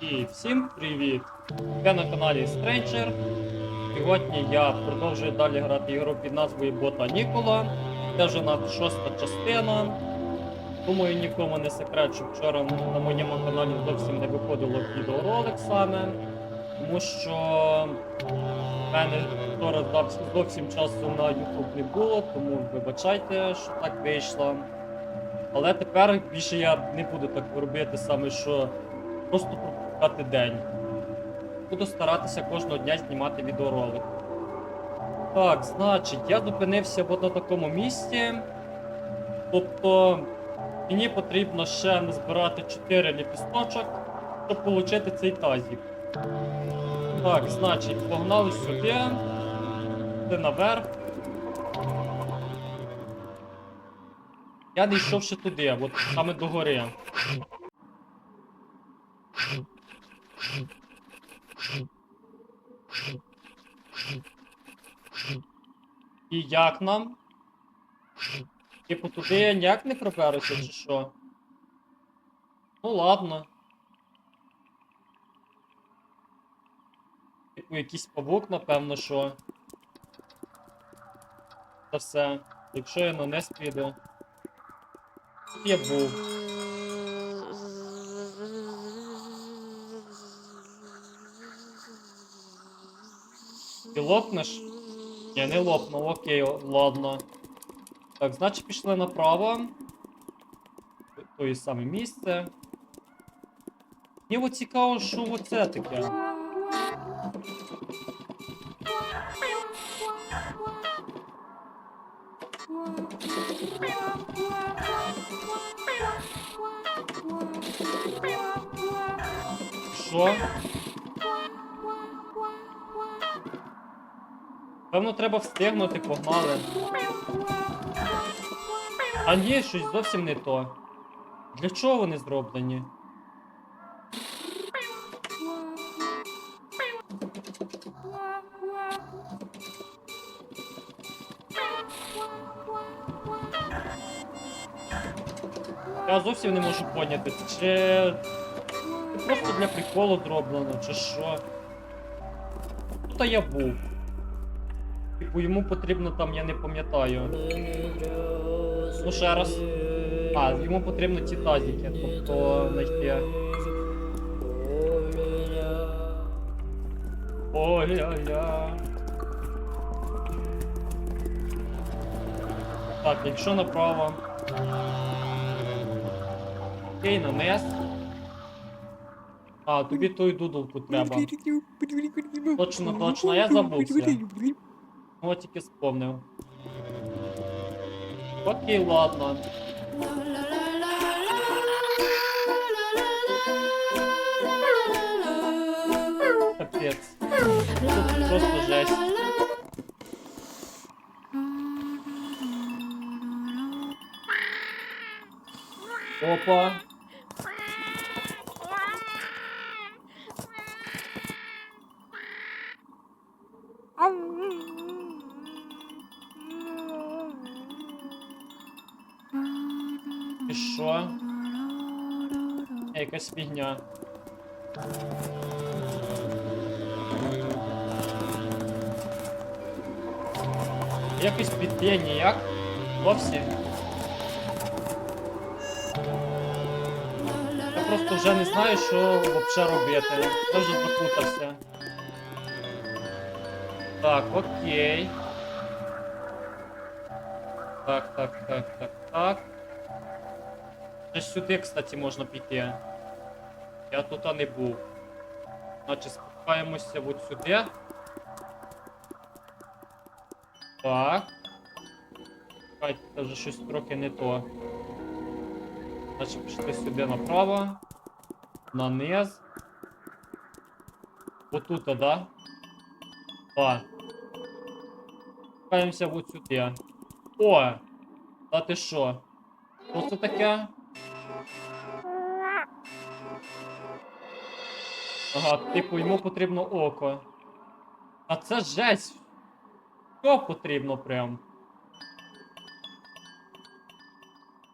І всім привіт! Я на каналі Stranger. Сьогодні я продовжую далі грати ігру під назвою Бота Нікола. Це вже на шоста частина. Думаю, нікому не секрет, що вчора на моєму каналі зовсім не виходило відеоролик саме. Тому що в мене вчора зовсім- часу на YouTube не було, тому вибачайте, що так вийшло. Але тепер більше я не буду так робити саме, що просто пропускати день. Буду старатися кожного дня знімати відеоролик. Так, значить, я зупинився от на такому місці. Тобто мені потрібно ще назбирати 4 ліпісточок, щоб отримати цей тазик. Так, значить, погнали сюди. Сюди наверх. Я не йшов ще туди, от саме до гори. І як нам? Типу туди я ніяк не проберуся, чи що? Ну ладно. Типу якийсь павук, напевно, що. Та все. Якщо я на низ піду. Я був. Ти лопнеш? Я не лопнув, окей, ладно. Так, значить пішли направо. То саме місце. Мені от цікаво, що оце таке. Що? Певно, треба встигнути, погнали. А ні, щось зовсім не то. Для чого вони зроблені? Я зовсім не можу поняти, чи це просто для приколу зроблено, чи що. Тут я був. Типу йому потрібно там, я не пам'ятаю. Ну ще раз. А, йому потрібно ті тазики, тобто знайти. Ой-ля-ля. Так, якщо направо. Окей, на низ. А, тобі ту дудулку треба. Точно, точно, я забувся. О, тільки спомнив. Окей, ладно. Капець. Просто жесть. Опа. Якась фігня. Якось піти ніяк. Вовсі. Я просто вже не знаю, що взагалі робити. Я вже запутався. Так, окей. Так, так, так, так, так. Ще сюди, кстати, можна піти. Я тут не був. Значить, спускаємося от сюди. Так. Чекайте, це вже щось трохи не то. Значить, пішли сюди направо. На низ. Отут, да? Так. Спускаємося от сюди. О! Та ти що? Це таке? Ага, типу, йому потрібно око. А це жесть. Що потрібно прям?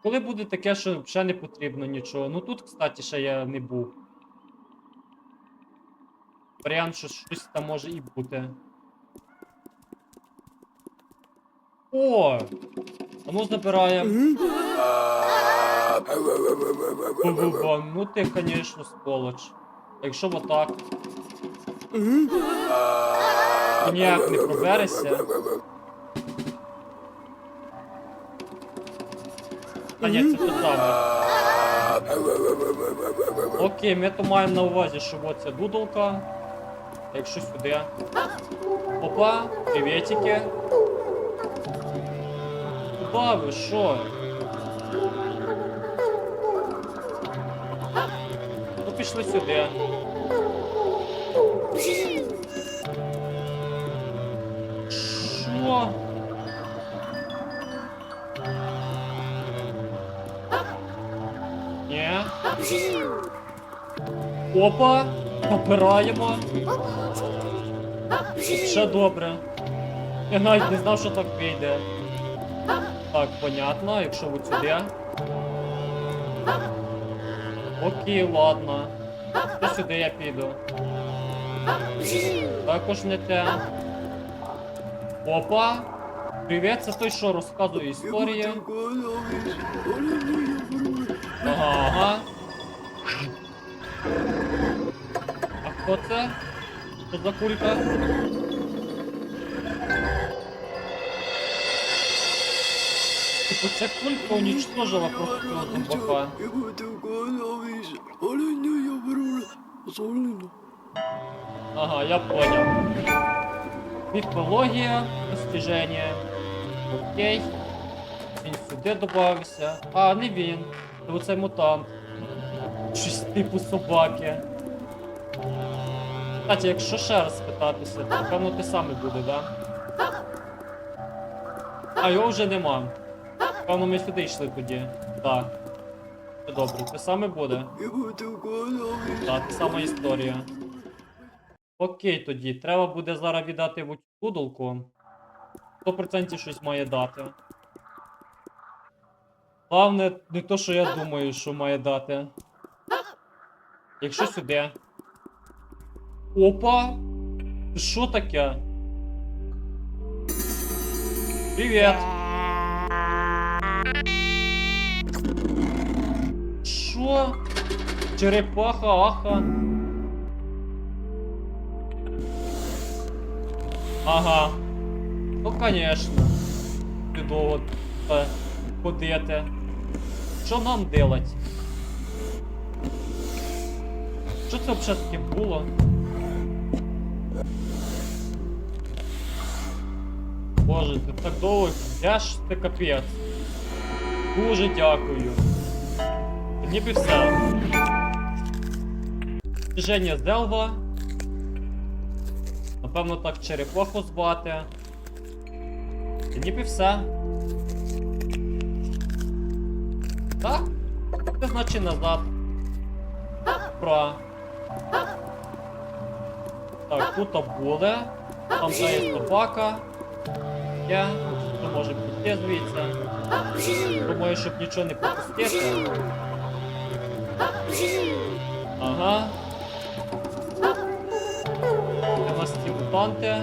Коли буде таке, що взагалі не потрібно нічого. Ну тут, кстати, ще я не був. варіант, що щось там може і бути. О! А ну забираємо. Ну ти, конечно, сволоч. Якщо отак. Ти ніяк не проберешся. Та ні, це саме. Окей, ми то маємо на увазі, що от ця дудолка. Якщо сюди. Опа, приветики. Куда ви, що? Пішли сюди. Що? Ні. Опа! Попираємо. Ще добре. Я навіть не знав, що так вийде. Так, понятно, якщо от сюди. Окей, ладно. То сюди я піду. Також не те. Опа! Привіт, це той, що розказує історії. Ага. А хто це? Що за кулька? Типу кулька уничтожила просто цього зомбака. Ага, я понял. Міфологія, достіження. Окей. Він сюди додався. А, не він. Це оцей мутант. Щось типу собаки. Кстати, якщо ще раз спитатися, то напевно те саме буде, да? А, його вже нема. Певно, ми сюди йшли тоді. Так. Все добре, те саме буде. Так, та сама історія. Окей, тоді. Треба буде зараз віддати в пудолку. 100% щось має дати. Главне, не то, що я думаю, що має дати. Якщо сюди. Опа! Що таке? Привіт! Що? Черепаха, аха. Ага. Ну, конечно. Чудово ходити. Що нам делать? Що це взагалі таке було? Боже, ти так довго йдеш, ти капець. Дуже дякую. Ніби все. Движення Зелва. Напевно, так черепаху звати. І ніби все. Так? Це значить назад. Бра. Так, тут були. Там вже є собака. Я. Хто може піти звідси. Думаю, щоб нічого не пропустити. Ага. У нас ті мутанти.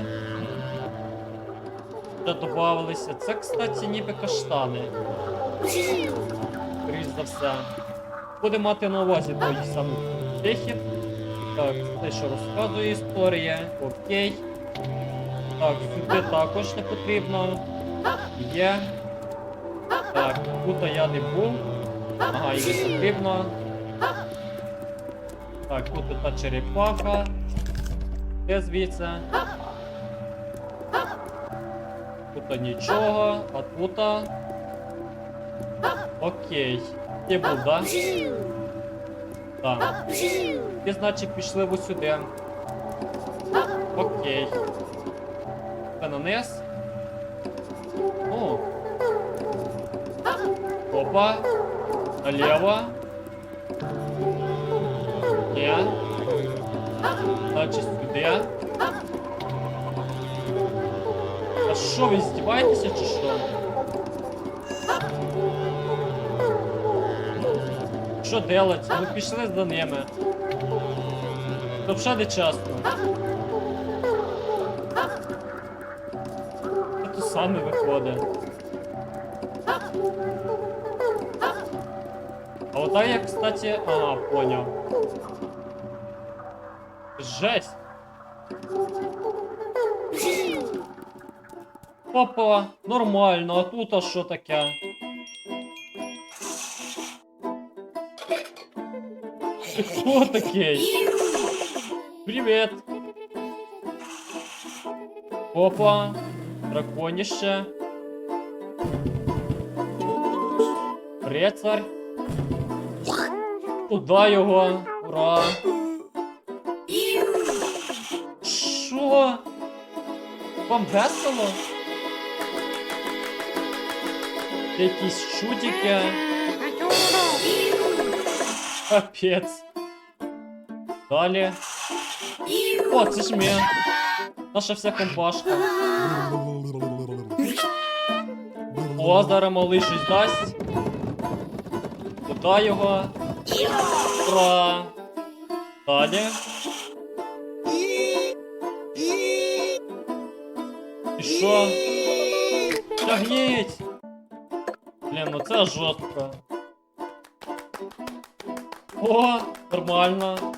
Додавалися. Це, кстати, ніби каштани. Скоріш за все. Буде мати на увазі той самий тихів. Так, те, що розказує історія. Окей. Так, сюди також не потрібно. Є. Так, тут я не був. Ага, і не потрібно. Так, тут та черепаха. Де звідси? Тут нічого, а тут. Окей. Ти був, да? Так. І значить пішли ось сюди. Окей. Це на низ. О. Опа. Налево. Ні. Значить сюди. А що, ви здіваєтеся чи що? Що делать? Ну пішли за ними. Вже не чесно. Це то саме виходить. А ота я, кстати, ага, поняв. Жесть. Опа, нормально, а тут а що таке? Ти хто такий? Привіт. Опа, драконіще. Рецарь. Туда його. Ура. Вам весело? Якісь чудики. Капець. Далі. О, це ж ми. Наша вся компашка. О, зараз малий щось дасть. Куда його? Ура! Далі. що? Тягніть! Блін, ну це жорстко. О, нормально.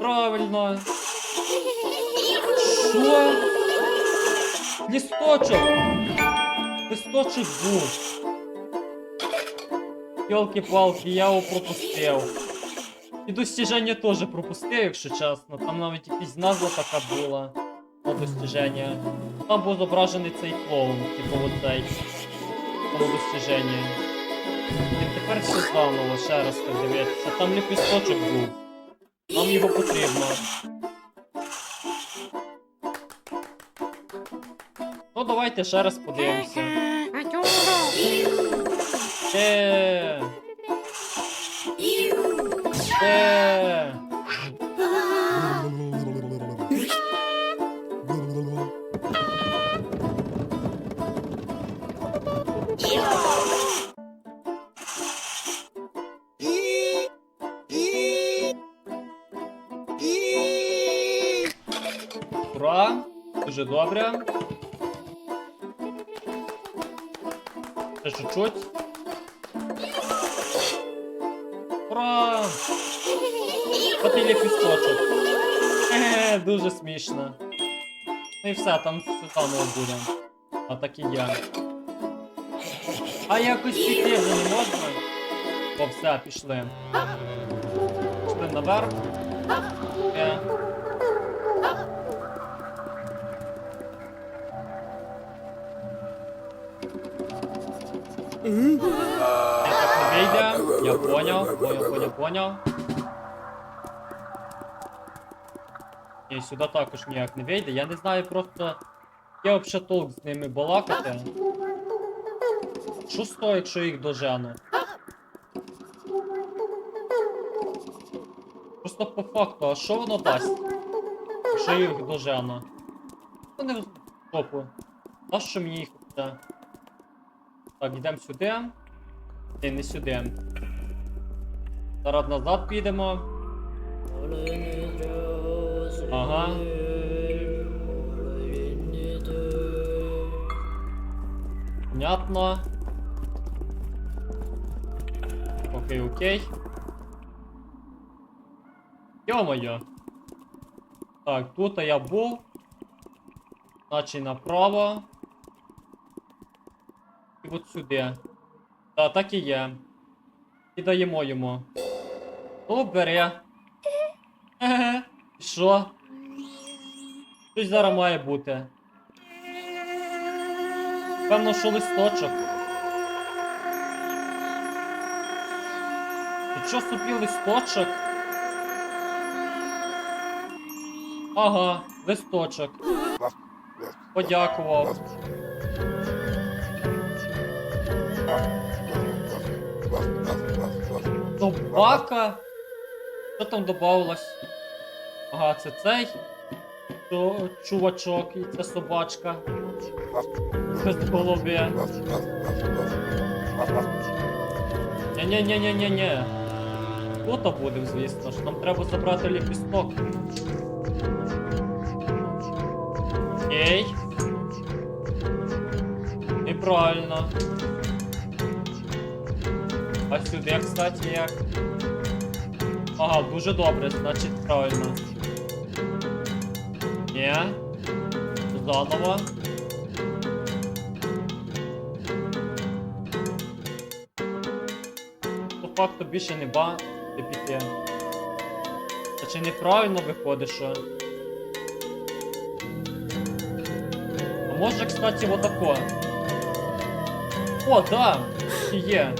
Правильно. Що? Лісточок! Листочок був. Йолки-палки, я його пропустив. І достіження теж пропустив, якщо чесно. Там навіть якась назва така була На достіження. Там був зображений цей клоун, типу оцей. Тому достіженні. І тепер все заново, ще раз подивитися. Там ліпісточок був. Нам його потрібно. Ну давайте ще раз подивимося. Ще. Ще. І все, там все заново буде. А так і я. А якось піти не можна? О, все, пішли. Пішли наверх. Е. Я так не вийде. Я поняв, поняв, поняв, поняв. І сюди також ніяк не вийде. Я не знаю просто. Я взагалі толк з ними балакати. Що того, якщо їх дожену? Просто по факту, а що воно дасть? Якщо їх дожену? Вони в топу. А що мені їх це? Так, йдемо сюди. Ні, не сюди. Зараз назад підемо. Ага. Понятно. Окей, окей. Йо-моє. Так, тут я був. Значить направо. І от сюди. Та, так і є. І даємо йому. Ну, бере. Що? Щось зараз має бути. Певно, що листочок. Тут що собі листочок? Ага, листочок. Подякував. Собака? Що там додавалось? Ага, це цей чу- чувачок і це собачка. Без голови. Ні-ні-ні-ні-ні-ні. тут будемо, звісно ж. Нам треба забрати ліпісток. Окей. І правильно. А сюди, кстати, як? Ага, дуже добре, значить правильно. Ні. Заново. По факту більше не ба не піти. Та чи неправильно виходить, що? А може, кстати, вот тако. О, да! Є.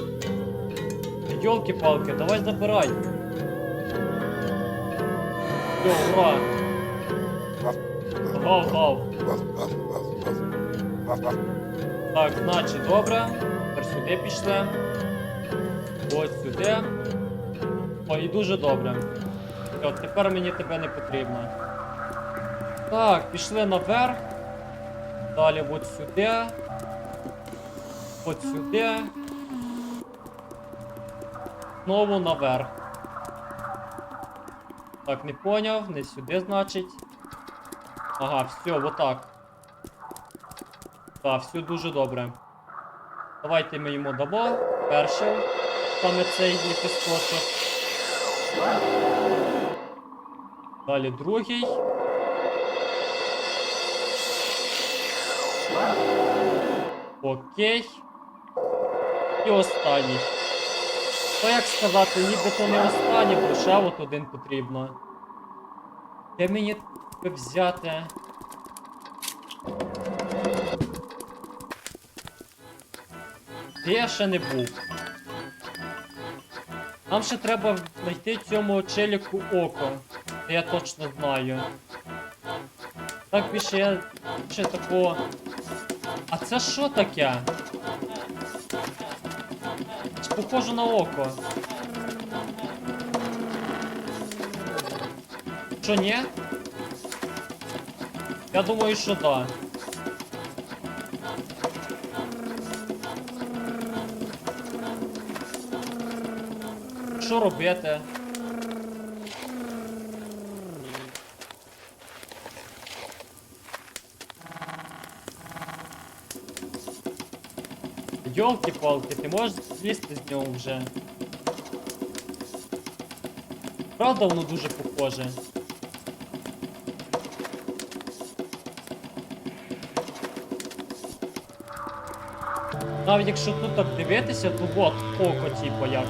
Йолки-палки, давай забирай. Йо, ура! Гав, гав. Так, значить, добре. Тепер сюди пішли. Ось сюди. О, і дуже добре. От тепер мені тебе не потрібно. Так, пішли наверх. Далі от сюди. От сюди. Знову наверх. Так, не поняв, не сюди, значить. Ага, все, отак. Так, Так, все дуже добре. Давайте ми йому дамо. Перший. Саме цей ліпісточок. Далі другий. Окей. І останній. То як сказати, ніби то не останній, бо ще от один потрібно. Де мені тебе взяти? Де я ще не був? Нам ще треба знайти цьому челіку око. Це я точно знаю. Так більше я ще такого. А це що таке? Похоже на око. Що ні? Я думаю, що да. Що робити? Йолки-палки, ти можеш злізти з нього вже. Правда, воно дуже похоже. Навіть якщо тут так дивитися, то от око, типу, як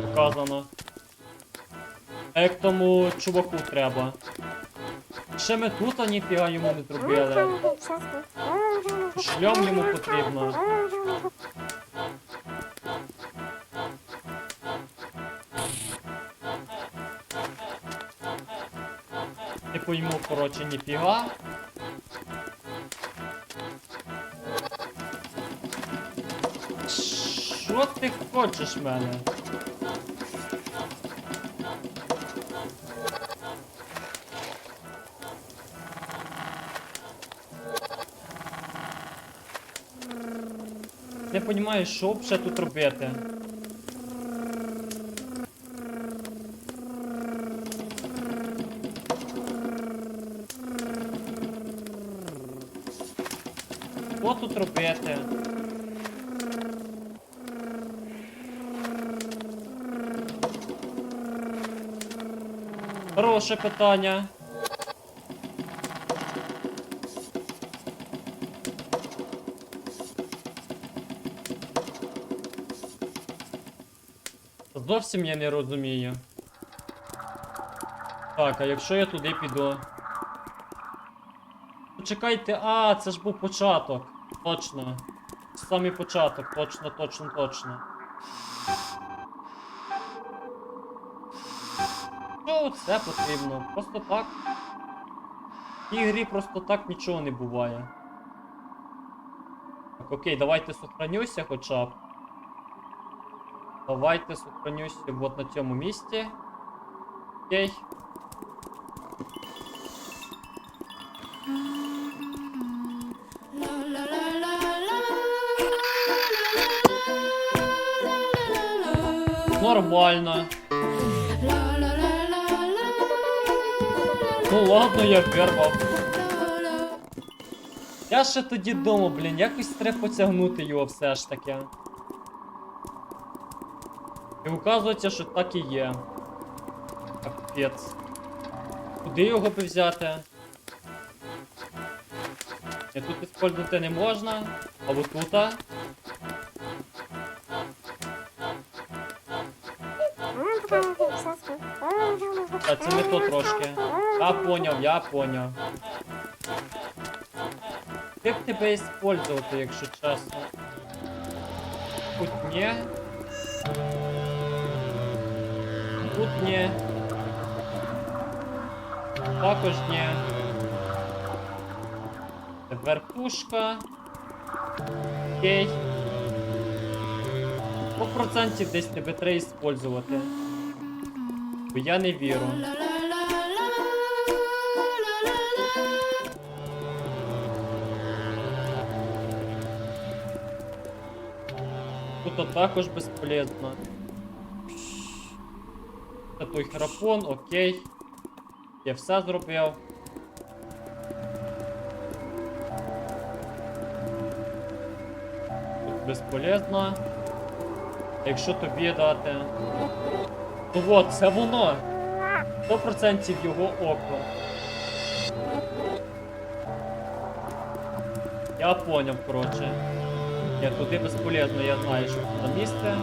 показано. А як тому чуваку треба. Ще ми тут а ніфіга йому не зробили. Шльом йому потрібно. Типу йому, коротше, ніфіга. Що ти хочеш мене? Не розумію, що взагалі тут робити. Що тут робити? Хороше питання. Зовсім я не розумію. Так, а якщо я туди піду? Почекайте, а, це ж був початок. Точно. Самий початок, точно, точно, точно. Що це потрібно? Просто так. В цій грі просто так нічого не буває. Так, окей, давайте сохранюся хоча б. Давайте сохранюся от на цьому місці. Окей. Нормально. Ну ладно, я вирвав. Я ще тоді думав, блін, якось треба потягнути його все ж таки. І оказується, що так і є. Капець. Куди його би взяти? І тут использувати не можна, а вот тут. А це не то трошки. Я поняв, я поняв. Як тебе использувати, якщо чесно? Тут ні. Тут ні. Також ні. Тепер пушка. Окей. 100% десь тебе треба использувати. Бо я не вірю. Тут також безполезно. Це той храпон, окей. Я все зробив. Тут безполезно. Якщо тобі дати. Ну от, це воно. 100% його око. Я поняв, коротше. Я туди безполезно, я знаю, що на місце.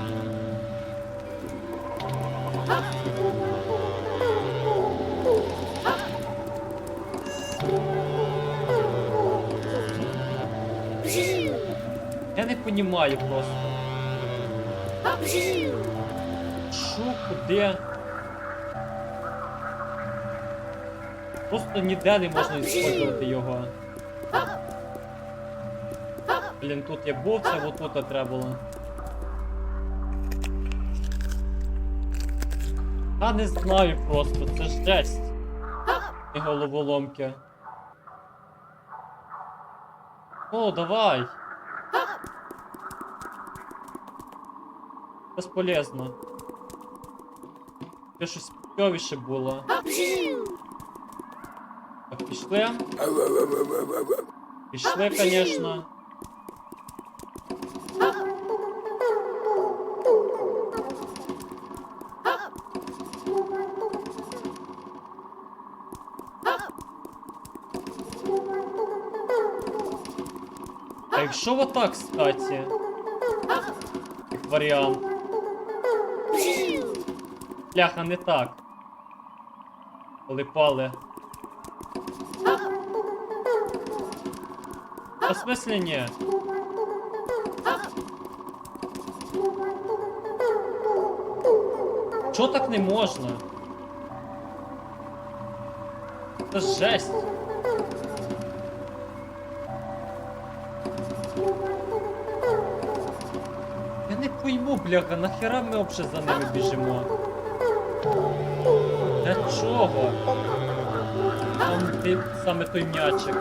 Я не понімаю просто. Куди? Просто ніде не можна використовувати його. Блін, тут я був, це отут треба було. А не знаю просто, це ж жесть. І головоломки. О, давай. Безполезно. Це щось кльовіше було. Так, пішли. Пішли, конечно. А якщо вот так, кстати, як варіант. Бляха, не так. Коли пали. А смысле ні? Чо так не можна? Це жесть. Я не пойму, бляха, нахера ми вообще за ними біжимо? Для чого? Там ти саме той м'ячик.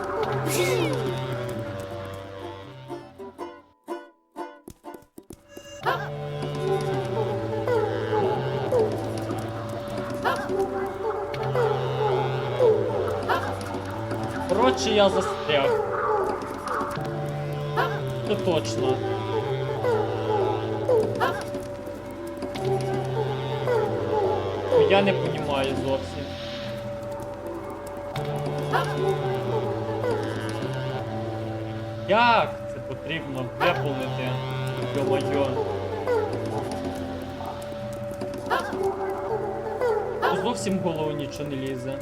Ну, Зовсім голову нічого не лізе.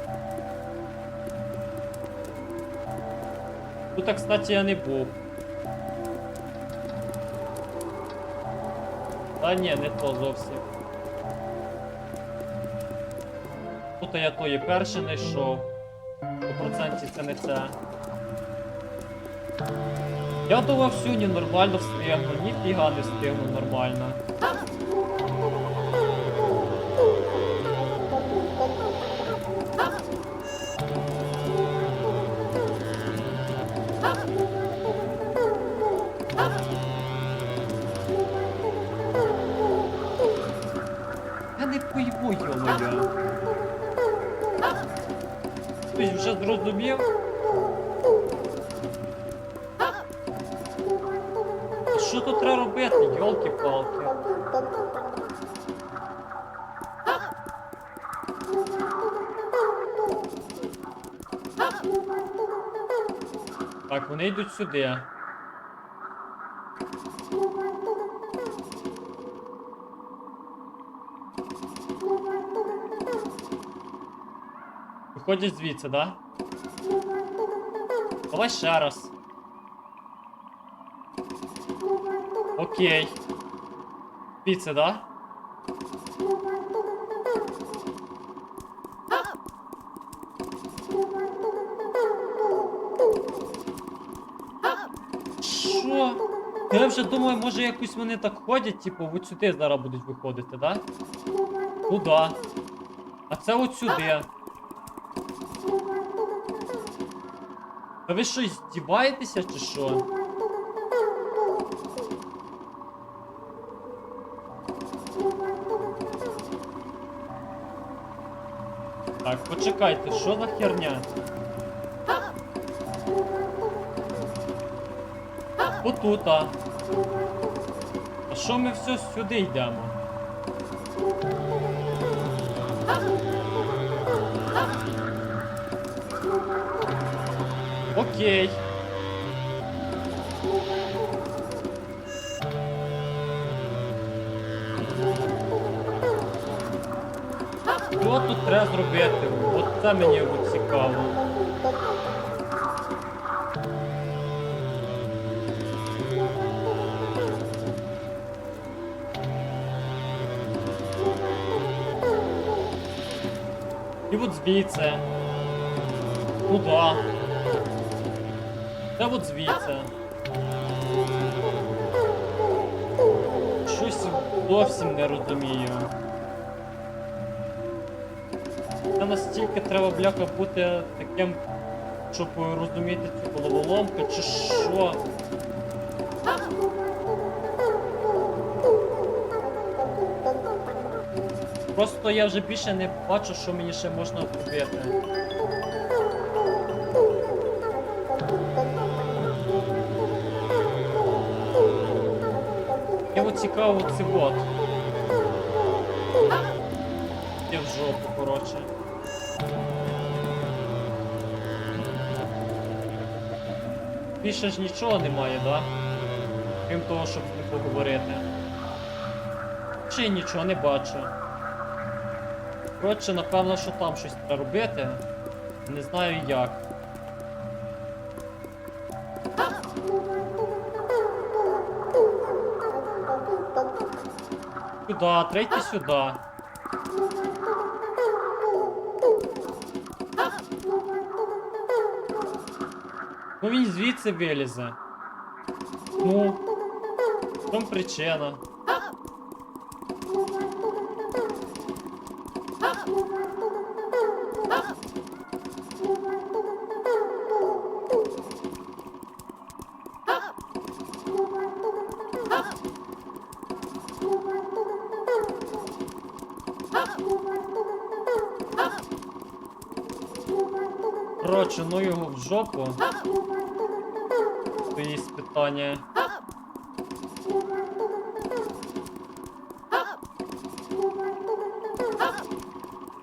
Тут, кстати, я не був. Та ні, не то зовсім. Тут я то і перше знайшов. 100% це не це. Я думав, сьогодні нормально встигну, ніфіга не встигну нормально. Так, вони йдуть сюди. Виходять звідси, да? Давай ще раз. Окей. Звідси, да? Вже думаю, може якось вони так ходять, типу, от сюди зараз будуть виходити, да? Да. А це от сюди. Та ви що, здіваєтеся чи що? Так, почекайте, що за херня? Отута. А що ми все сюди йдемо? Окей. Що тут треба зробити? От мені цікаво. Звідси. Ну да. Та от звідси. Щось зовсім не розумію. Це настільки треба бляха бути таким, щоб розуміти цю головоломку, чи що? Просто я вже більше не бачу, що мені ще можна. Я от цікаво це вот. Я в жопу, коротше. Більше ж нічого немає, да? Крім того, щоб ним поговорити. Ще нічого не бачу. Коротше, напевно, що там щось треба робити. Не знаю як. Сюда, третій сюди. Ну він звідси вилізе. Ну. В чому причина? Жопу. Є питання.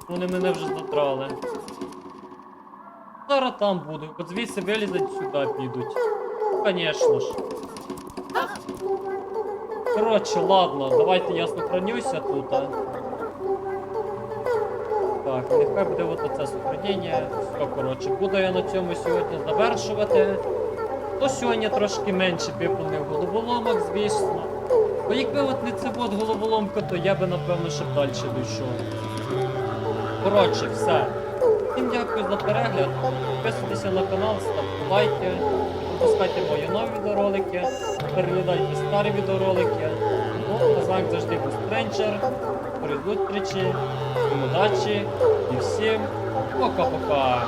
Вони мене вже задрали. Зараз там буду. От звідси вилізуть сюди підуть. Конечно ж. Коротше, ладно, давайте я сохранюся тут. а. Нехай буде от оце сохранення. Все, коротше, буду я на цьому сьогодні завершувати. То сьогодні трошки менше виповнив головоломок, звісно. Бо якби от не це от головоломка, то я би напевно ще далі дійшов. Коротше, все. Всім дякую за перегляд. Підписуйтеся на канал, ставте лайки, пропускайте мої нові відеоролики, переглядайте старі відеоролики. Ну, а завжди був Стренчер. До зустрічі, удачі і всім пока-пока.